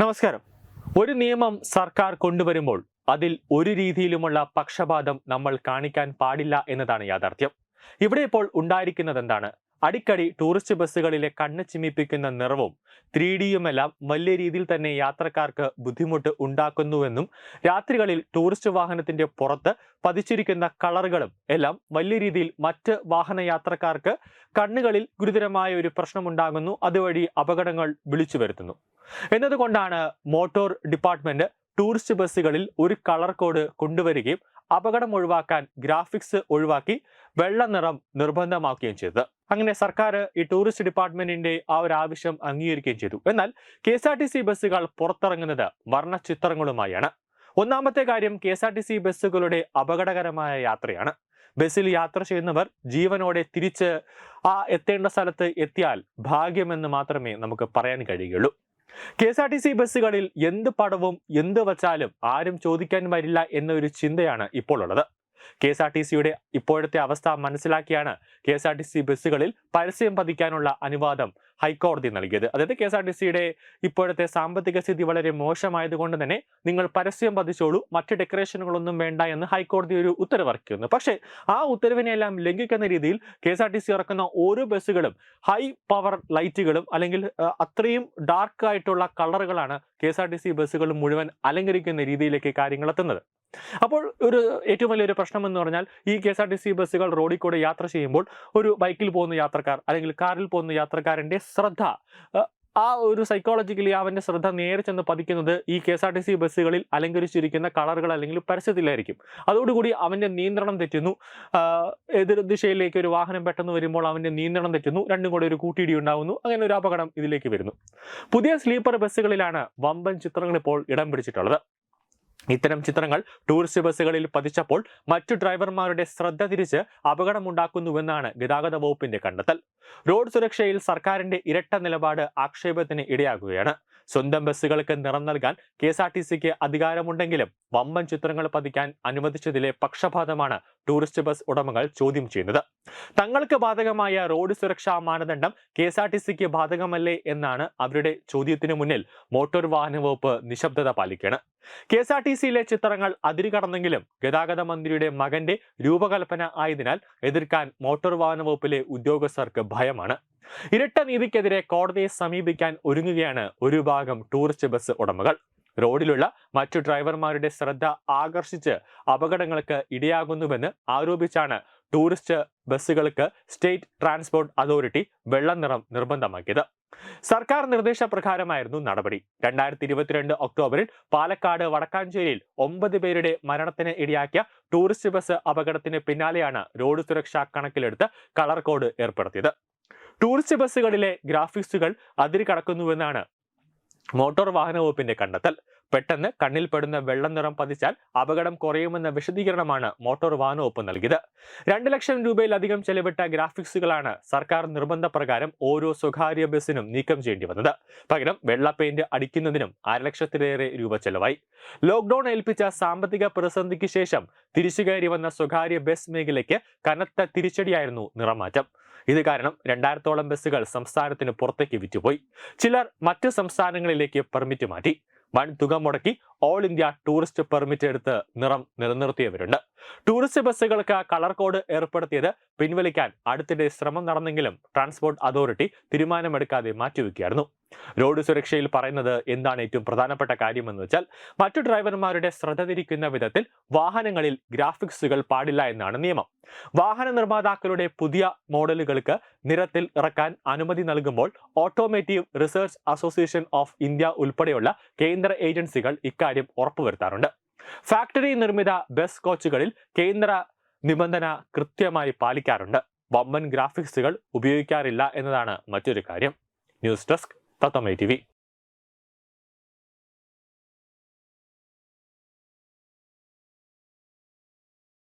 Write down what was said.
നമസ്കാരം. ഒരു നിയമം സർക്കാർ കൊണ്ടുവരുമ്പോൾ അതിൽ ഒരു രീതിയിലുമുള്ള പക്ഷപാതം നമ്മൾ കാണിക്കാൻ പാടില്ല എന്നതാണ് യാഥാർത്ഥ്യം. ഇവിടെ ഇപ്പോൾ ഉണ്ടായിരിക്കുന്നത് എന്താണ് അടിക്കടി ടൂറിസ്റ്റ് ബസ്സുകളിലെ കണ്ണ് ചിമ്മിപ്പിക്കുന്ന നിറവും ത്രീ ഡിയുമെല്ലാം വലിയ രീതിയിൽ തന്നെ യാത്രക്കാർക്ക് ബുദ്ധിമുട്ട് ഉണ്ടാക്കുന്നുവെന്നും രാത്രികളിൽ ടൂറിസ്റ്റ് വാഹനത്തിന്റെ പുറത്ത് പതിച്ചിരിക്കുന്ന കളറുകളും എല്ലാം വലിയ രീതിയിൽ മറ്റ് വാഹന യാത്രക്കാർക്ക് കണ്ണുകളിൽ ഗുരുതരമായ ഒരു പ്രശ്നമുണ്ടാകുന്നു. അതുവഴി അപകടങ്ങൾ വിളിച്ചു വരുത്തുന്നു. എന്നതുകൊണ്ടാണ് മോട്ടോർ ഡിപ്പാർട്ട്മെന്റ് ടൂറിസ്റ്റ് ബസ്സുകളിൽ ഒരു കളർ കോഡ് കൊണ്ടുവരികയും അപകടം ഒഴിവാക്കാൻ ഗ്രാഫിക്സ് ഒഴിവാക്കി വെള്ള നിറം നിർബന്ധമാക്കുകയും ചെയ്തത്. അങ്ങനെ സർക്കാർ ഈ ടൂറിസ്റ്റ് ഡിപ്പാർട്ട്മെന്റിന്റെ ആ ഒരു ആവശ്യം അംഗീകരിക്കുകയും ചെയ്തു. എന്നാൽ K S R T C ബസ്സുകൾ പുറത്തിറങ്ങുന്നത് വർണചിത്രങ്ങളുമായാണ്. ഒന്നാമത്തെ കാര്യം K S R T C ബസ്സുകളുടെ അപകടകരമായ യാത്രയാണ്. ബസ്സിൽ യാത്ര ചെയ്യുന്നവർ ജീവനോടെ തിരിച്ച് ആ എത്തേണ്ട സ്ഥലത്ത് എത്തിയാൽ ഭാഗ്യമെന്ന് മാത്രമേ നമുക്ക് പറയാൻ കഴിയുകയുള്ളൂ. K S R T C ബസ്സുകളിൽ എന്ത് പടവും എന്ത് വച്ചാലും ആരും ചോദിക്കാൻ വരില്ല എന്നൊരു ചിന്തയാണ് ഇപ്പോൾ ഉള്ളത്. കെ എസ് ആർ ടി സിയുടെ ഇപ്പോഴത്തെ അവസ്ഥ മനസ്സിലാക്കിയാണ് K S R T C ബസ്സുകളിൽ പരസ്യം പതിക്കാനുള്ള അനുവാദം ഹൈക്കോടതി നൽകിയത്. അതായത് കെ എസ് ആർ ടി സിയുടെ ഇപ്പോഴത്തെ സാമ്പത്തിക സ്ഥിതി വളരെ മോശമായതുകൊണ്ട് തന്നെ നിങ്ങൾ പരസ്യം പതിച്ചോളൂ മറ്റ് ഡെക്കറേഷനുകളൊന്നും വേണ്ട എന്ന് ഹൈക്കോടതി ഒരു ഉത്തരവിറക്കിയിരുന്നു പക്ഷേ ആ ഉത്തരവിനെല്ലാം ലംഘിക്കുന്ന രീതിയിൽ K S R T C ഇറക്കുന്ന ഓരോ ബസ്സുകളും ഹൈ പവർ ലൈറ്റുകളും അല്ലെങ്കിൽ അത്രയും ഡാർക്ക് ആയിട്ടുള്ള കളറുകളാണ് K S R T C ബസ്സുകൾ മുഴുവൻ അലങ്കരിക്കുന്ന രീതിയിലേക്ക് കാര്യങ്ങൾ എത്തുന്നത്. അപ്പോൾ ഒരു ഏറ്റവും വലിയൊരു പ്രശ്നം എന്ന് പറഞ്ഞാൽ ഈ K S R T C ബസ്സുകൾ റോഡിൽ കൂടെ യാത്ര ചെയ്യുമ്പോൾ ഒരു ബൈക്കിൽ പോകുന്ന യാത്രക്കാർ അല്ലെങ്കിൽ കാറിൽ പോകുന്ന യാത്രക്കാരന്റെ ശ്രദ്ധ ആ ഒരു സൈക്കോളജിക്കലി അവന്റെ ശ്രദ്ധ നേരെ ചെന്ന് പതിക്കുന്നത് ഈ K S R T C ബസ്സുകളിൽ അലങ്കരിച്ചിരിക്കുന്ന കളറുകൾ അല്ലെങ്കിൽ പരസ്യത്തിലായിരിക്കും അതോടുകൂടി അവന്റെ നിയന്ത്രണം തെറ്റുന്നു. എതിർ ദിശയിലേക്ക് ഒരു വാഹനം പെട്ടെന്ന് വരുമ്പോൾ അവന്റെ നിയന്ത്രണം തെറ്റുന്നു. രണ്ടും കൂടെ ഒരു കൂട്ടിയിടി ഉണ്ടാകുന്നു അങ്ങനെ ഒരു അപകടം ഇതിലേക്ക് വരുന്നു. പുതിയ സ്ലീപ്പർ ബസ്സുകളിലാണ് വമ്പൻ ചിത്രങ്ങൾ ഇപ്പോൾ ഇടം പിടിച്ചിട്ടുള്ളത്. ഇത്തരം ചിത്രങ്ങൾ ടൂറിസ്റ്റ് ബസ്സുകളിൽ പതിച്ചപ്പോൾ മറ്റു ഡ്രൈവർമാരുടെ ശ്രദ്ധ തിരിച്ച് അപകടമുണ്ടാക്കുന്നുവെന്നാണ് ഗതാഗത വകുപ്പിന്റെ കണ്ടെത്തൽ. റോഡ് സുരക്ഷയിൽ സർക്കാരിന്റെ ഇരട്ട നിലപാട് ആക്ഷേപത്തിന് ഇടയാകുകയാണ്. സ്വന്തം ബസ്സുകൾക്ക് നിറം നൽകാൻ കെ എസ് ആർ ടി സിക്ക് അധികാരമുണ്ടെങ്കിലും വമ്പൻ ചിത്രങ്ങൾ പതിക്കാൻ അനുവദിച്ചതിലെ പക്ഷപാതമാണ് ടൂറിസ്റ്റ് ബസ് ഉടമകൾ ചോദ്യം ചെയ്യുന്നത്. തങ്ങൾക്ക് ബാധകമായ റോഡ് സുരക്ഷാ മാനദണ്ഡം കെ എസ് ആർ ടി സിക്ക് ബാധകമല്ലേ എന്നാണ് അവരുടെ ചോദ്യത്തിന് മുന്നിൽ മോട്ടോർ വാഹന വകുപ്പ് നിശബ്ദത പാലിക്കുകയാണ്. കെ എസ് ആർ ടി സിയിലെ ചിത്രങ്ങൾ അതിരുകടന്നെങ്കിലും ഗതാഗത മന്ത്രിയുടെ മകന്റെ രൂപകൽപ്പന ആയതിനാൽ എതിർക്കാൻ മോട്ടോർ വാഹന വകുപ്പിലെ ഉദ്യോഗസ്ഥർക്ക് ഭയമാണ്. ഇരട്ട നീതിക്കെതിരെ കോടതിയെ സമീപിക്കാൻ ഒരുങ്ങുകയാണ് ഒരു ഭാഗം ടൂറിസ്റ്റ് ബസ് ഉടമകൾ. റോഡിലുള്ള മറ്റു ഡ്രൈവർമാരുടെ ശ്രദ്ധ ആകർഷിച്ച് അപകടങ്ങൾക്ക് ഇടയാകുന്നുവെന്ന് ആരോപിച്ചാണ് ടൂറിസ്റ്റ് ബസ്സുകൾക്ക് സ്റ്റേറ്റ് ട്രാൻസ്പോർട്ട് അതോറിറ്റി വെള്ളനിറം നിർബന്ധമാക്കിയത്. സർക്കാർ നിർദ്ദേശപ്രകാരമായിരുന്നു നടപടി. രണ്ടായിരത്തി ഇരുപത്തിരണ്ട് ഒക്ടോബറിൽ പാലക്കാട് വടക്കാഞ്ചേരിയിൽ ഒമ്പത് പേരുടെ മരണത്തിന് ഇടയാക്കിയ ടൂറിസ്റ്റ് ബസ് അപകടത്തിന് പിന്നാലെയാണ് റോഡ് സുരക്ഷാ കണക്കിലെടുത്ത് കളർ കോഡ് ഏർപ്പെടുത്തിയത്. ടൂറിസ്റ്റ് ബസ്സുകളിലെ ഗ്രാഫിക്സുകൾ അതിര് കടക്കുന്നുവെന്നാണ് മോട്ടോർ വാഹന വകുപ്പിന്റെ കണ്ടെത്തൽ. പെട്ടെന്ന് കണ്ണിൽപ്പെടുന്ന വെള്ളം നിറം പതിച്ചാൽ അപകടം കുറയുമെന്ന വിശദീകരണമാണ് മോട്ടോർ വാഹന വകുപ്പ് നൽകിയത്. രണ്ട് ലക്ഷം രൂപയിലധികം ചെലവിട്ട ഗ്രാഫിക്സുകളാണ് സർക്കാർ നിർബന്ധപ്രകാരം ഓരോ സ്വകാര്യ ബസ്സിനും നീക്കം ചെയ്യേണ്ടി വന്നത്. പകരം വെള്ള പെയിന്റ് അടിക്കുന്നതിനും അരലക്ഷത്തിലേറെ രൂപ ചെലവായി. ലോക്ഡൌൺ ഏൽപ്പിച്ച സാമ്പത്തിക പ്രതിസന്ധിക്ക് ശേഷം തിരിച്ചുകയറി വന്ന സ്വകാര്യ ബസ് മേഖലയ്ക്ക് കനത്ത തിരിച്ചടിയായിരുന്നു നിറമാറ്റം. ഇത് കാരണം രണ്ടായിരത്തോളം ബസ്സുകൾ സംസ്ഥാനത്തിന് പുറത്തേക്ക് വിറ്റുപോയി. ചിലർ മറ്റ് സംസ്ഥാനങ്ങളിലേക്ക് പെർമിറ്റ് മാറ്റി. వాడిని తుగా మొడకి ഓൾ ഇന്ത്യ ടൂറിസ്റ്റ് പെർമിറ്റ് എടുത്ത് നിറം നിലനിർത്തിയവരുണ്ട്. ടൂറിസ്റ്റ് ബസ്സുകൾക്ക് കളർ കോഡ് ഏർപ്പെടുത്തിയത് പിൻവലിക്കാൻ അടുത്തിടെ ശ്രമം നടന്നെങ്കിലും ട്രാൻസ്പോർട്ട് അതോറിറ്റി തീരുമാനമെടുക്കാതെ മാറ്റിവെക്കുകയായിരുന്നു. റോഡ് സുരക്ഷയിൽ പറയുന്നത് എന്താണ് ഏറ്റവും പ്രധാനപ്പെട്ട കാര്യമെന്ന് വെച്ചാൽ മറ്റു ഡ്രൈവർമാരുടെ ശ്രദ്ധ തിരിക്കുന്ന വിധത്തിൽ വാഹനങ്ങളിൽ ഗ്രാഫിക്സുകൾ പാടില്ല എന്നാണ് നിയമം. വാഹന നിർമ്മാതാക്കളുടെ പുതിയ മോഡലുകൾക്ക് നിരത്തിൽ ഇറക്കാൻ അനുമതി നൽകുമ്പോൾ automotive research association of India ഉൾപ്പെടെയുള്ള കേന്ദ്ര ഏജൻസികൾ ഇക്കാര്യം ഉറപ്പുവരുത്താറുണ്ട്. ഫാക്ടറി നിർമ്മിത ബസ് കോച്ചുകളിൽ കേന്ദ്ര നിബന്ധന കൃത്യമായി പാലിക്കാറുണ്ട്. വമ്പൻ ഗ്രാഫിക്സുകൾ ഉപയോഗിക്കാറില്ല എന്നതാണ് മറ്റൊരു കാര്യം. News desk തത്തമൈ T